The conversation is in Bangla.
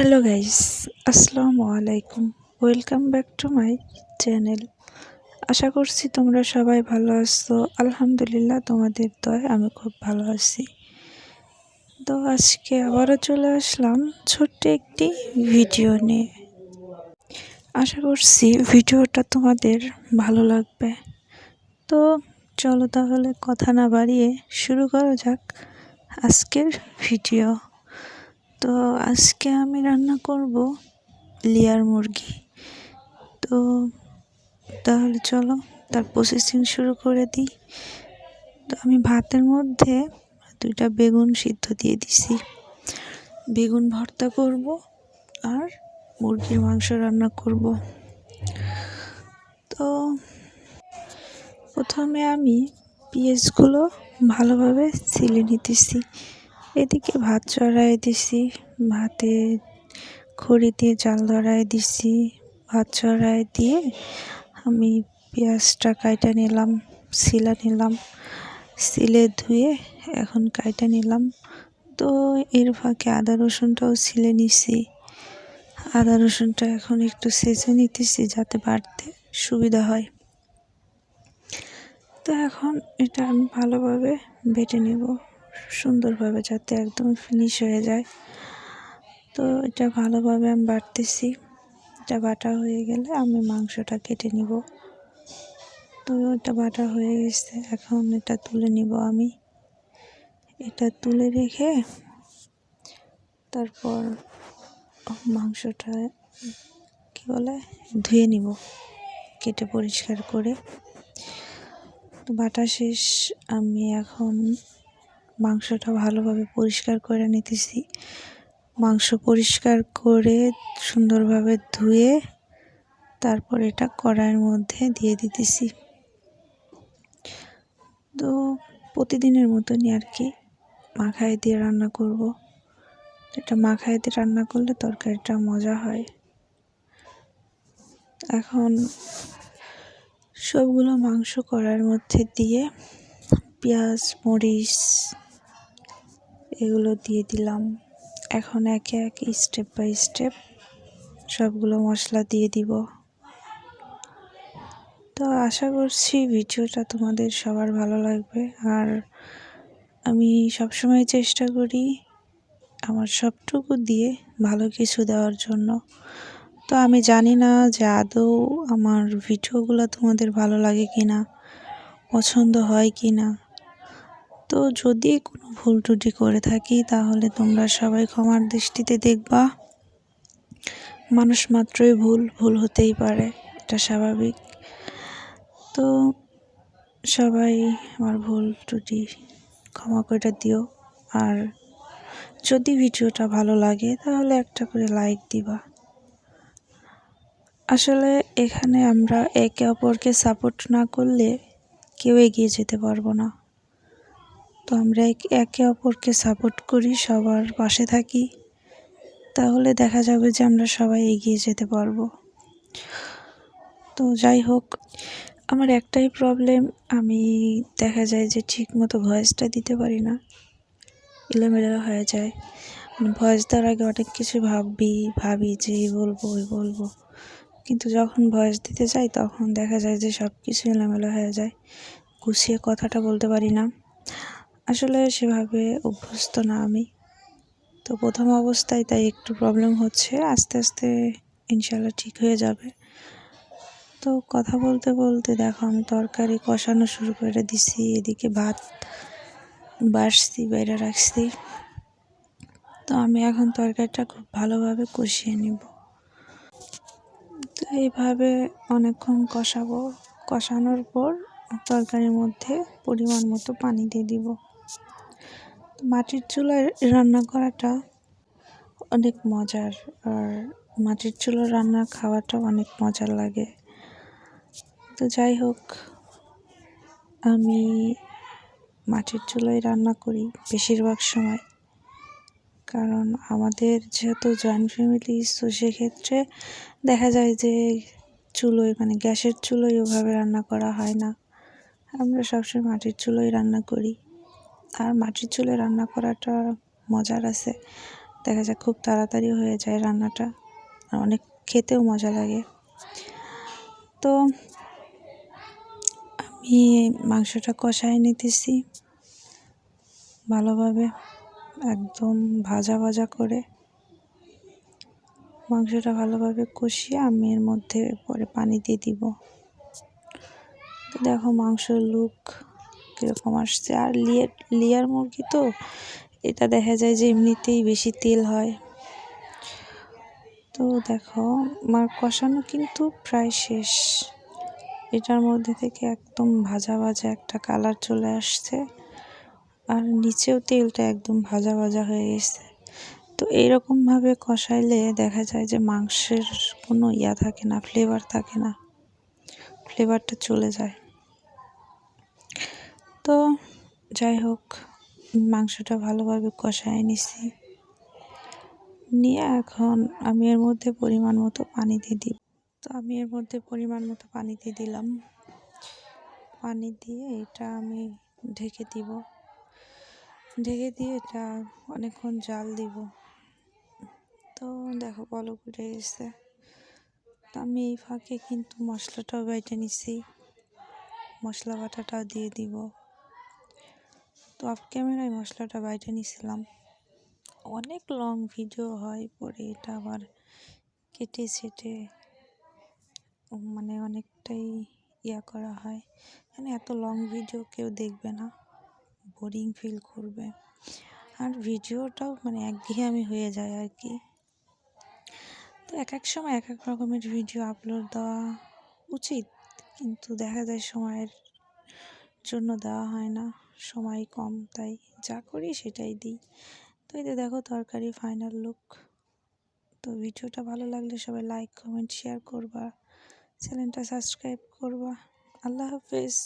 হ্যালো গাইস আসসালামু আলাইকুম welcome back to my channel আশা করছি তোমরা সবাই ভালো আছো। আলহামদুলিল্লাহ, তোমাদের দয় আমি খুব ভালো আছি। তো আজকে আবারও চলে আসলাম ছোট্ট একটি ভিডিও নিয়ে। আশা করছি ভিডিওটা তোমাদের ভালো লাগবে। তো চলো তাহলে কথা না বাড়িয়ে শুরু করা যাক আজকের ভিডিও। তো আজকে আমি রান্না করব লিয়ার মুরগি। তো তাহলে চলো, তার প্রসেসিং শুরু করে দিই। তো আমি ভাতের মধ্যে দুইটা বেগুন সিদ্ধ দিয়ে দিছি। বেগুন ভর্তা করব আর মুরগির মাংস রান্না করব। তো প্রথমে আমি পেঁয়াজগুলো ভালোভাবে ছিলে নিতেছি। এদিকে ভাত চড়াই দিছি, ভাতে খড়ি দিয়ে জাল ধরাই দিছি। ভাত চড়াই দিয়ে আমি পেঁয়াজটা কাইটা নিলাম, শিলা নিলাম, শিলে ধুয়ে এখন কাইটা নিলাম। তো এর ফাঁকে আদা রসুনটাও ছিলে নিছি। আদা রসুনটা এখন একটু সেচে নিতেছি যাতে বাড়তে সুবিধা হয়। তো এখন এটা আমি ভালোভাবে বেটে নেব। সুন্দরভাবে যাতে একদম ফিনিশ হয়ে যায়। তো এটা ভালোভাবে আমি বাটতেছি এটা বাটা হয়ে গেলে আমি মাংসটা কেটে নিব। তো এটা বাটা হয়ে গেছে। এখন এটা তুলে নিব আমি। এটা তুলে রেখে তারপর মাংসটা, কি বলে, ধুয়ে নিব কেটে পরিষ্কার করে। তো বাটা শেষ। আমি এখন মাংসটা ভালোভাবে পরিষ্কার করে নিতেছি। মাংস পরিষ্কার করে সুন্দরভাবে ধুয়ে তারপর এটা কড়াইয়ের মধ্যে দিয়ে দিতেছি। তো প্রতিদিনের মতনই আর কি মাখায় দিয়ে রান্না করব। এটা মাখায় দিয়ে রান্না করলে তরকারিটা মজা হয়। এখন সবগুলো মাংস কড়াইয়ের মধ্যে দিয়ে পেঁয়াজ, মরিচ এগুলো দিয়ে দিলাম। এখন একে একে স্টেপ বাই স্টেপ সবগুলো মশলা দিয়ে দিব। তো আশা করছি ভিডিওটা তোমাদের সবার ভালো লাগবে। আর আমি সবসময় চেষ্টা করি আমার সবটুকু দিয়ে ভালো কিছু দেওয়ার জন্য। তো আমি জানি না যে আদৌ আমার ভিডিওগুলো তোমাদের ভালো লাগে কি না পছন্দ হয় কি না তো যদি কোনো ভুল ত্রুটি করে থাকি, তাহলে তোমরা সবাই ক্ষমার দৃষ্টিতে দেখবা। মানুষ মাত্রই ভুল ভুল হতেই পারে, এটা স্বাভাবিক। তো সবাই আমার ভুল ত্রুটি ক্ষমা করে দিও। আর যদি ভিডিওটা ভালো লাগে, তাহলে একটা করে লাইক দিবা। আসলে এখানে আমরা একে অপরকে সাপোর্ট না করলে কেউ এগিয়ে যেতে পারব না। তো আমরা একে অপরকে সাপোর্ট করি, সবার পাশে থাকি। তাহলে দেখা যাবে যে আমরা সবাই এগিয়ে যেতে পারব। তো যাই হোক, আমার একটাই প্রবলেম আমি দেখা যায় যে ঠিক মতো ভয়েসটা দিতে পারি না। এলোমেলো হয়ে যায়। ভয়েস দেওয়ার আগে অনেক কিছু ভাবি ভাবি যে এই বলব, ওই বলব। কিন্তু যখন ভয়েস দিতে যাই তখন দেখা যায় যে সব কিছু এলোমেলো হয়ে যায়। গুছিয়ে কথাটা বলতে পারি না। আসলে সেভাবে অভ্যস্ত না আমি। তো প্রথম অবস্থায় তাই একটু প্রবলেম হচ্ছে। আস্তে আস্তে ইনশাল্লাহ ঠিক হয়ে যাবে। তো কথা বলতে বলতে দেখো আমি তরকারি কষানো শুরু করে দিছি। এদিকে ভাত বাসছি বাইরে রাখছি। তো আমি এখন তরকারিটা খুব ভালোভাবে কষিয়ে নিব। তো এইভাবে অনেকক্ষণ কষাবো। কষানোর পর তরকারির মধ্যে পরিমাণ মতো পানি দিয়ে দিব। মাটির চুলায় রান্না করাটা অনেক মজার, আর মাটির চুলার রান্না খাওয়াটা অনেক মজার লাগে। তো যাই হোক, আমি মাটির চুলায় রান্না করি বেশিরভাগ সময়। কারণ আমাদের যেহেতু জয়েন্ট ফ্যামিলি তো সেক্ষেত্রে দেখা যায় যে চুলোয় মানে গ্যাসের চুলোয় ওভাবে রান্না করা হয় না। আমরা সবসময় মাটির চুলোয় রান্না করি। আর মাটির চুলে রান্না করাটা মজার আছে। দেখা যায় খুব তাড়াতাড়ি হয়ে যায় রান্নাটা। আর অনেক খেতেও মজা লাগে। তো আমি মাংসটা কষায় নিতেছি ভালোভাবে, একদম ভাজা ভাজা করে। মাংসটা ভালোভাবে কষিয়ে আমি এর মধ্যে পরে পানি দিয়ে দিব। তো দেখো মাংসের লুক কীরকম আসছে। আর লিয়ার লিয়ার মুরগি তো, এটা দেখা যায় যে এমনিতেই বেশি তেল হয়। তো দেখো আমার কষানো কিন্তু প্রায় শেষ। এটার মধ্যে থেকে একদম ভাজা ভাজা একটা কালার চলে আসছে। আর নিচেও তেলটা একদম ভাজা ভাজা হয়ে গেছে। তো এইরকমভাবে কষাইলে দেখা যায় যে মাংসের কোনো ইয়া থাকে না ফ্লেভার থাকে না। ফ্লেভারটা চলে যায়। তো যাই হোক, মাংসটা ভালোভাবে কষায় নিছি। নিয়ে এখন আমি এর মধ্যে পরিমাণ মতো পানি দিয়ে দিব। তো আমি এর মধ্যে পরিমাণ মতো পানি দিয়ে দিলাম। পানি দিয়ে এটা আমি ঢেকে দিব। ঢেকে দিয়ে এটা অনেকক্ষণ জাল দিব। তো দেখো পলক উঠে গেছে। তো আমি এই ফাঁকে কিন্তু মশলাটাও বেটে নিছি। মশলা বাটাটাও দিয়ে দিব। তো অফ ক্যামেরায় মশলাটা বাইটে নিয়েছিলাম অনেক লং ভিডিও হয়, পরে এটা আবার কেটে ছেটে মানে অনেকটাই ইয়া করা হয়। মানে এত লং ভিডিও কেউ দেখবে না বোরিং ফিল করবে। আর ভিডিওটাও মানে একঘেয়েমি হয়ে যায় আর কি। তো এক এক সময় এক এক রকমের ভিডিও আপলোড দেওয়া উচিত, কিন্তু দেখা যায় সময়ের জন্য দেওয়া হয় না। সময় কম, তাই যা করি সেটাই দিই। তো যে দেখো তরকারি ফাইনাল লুক তো ভিডিওটা ভালো লাগলে সবাই লাইক কমেন্ট শেয়ার করবা। চ্যানেলটা সাবস্ক্রাইব করবা। আল্লাহ হাফেজ।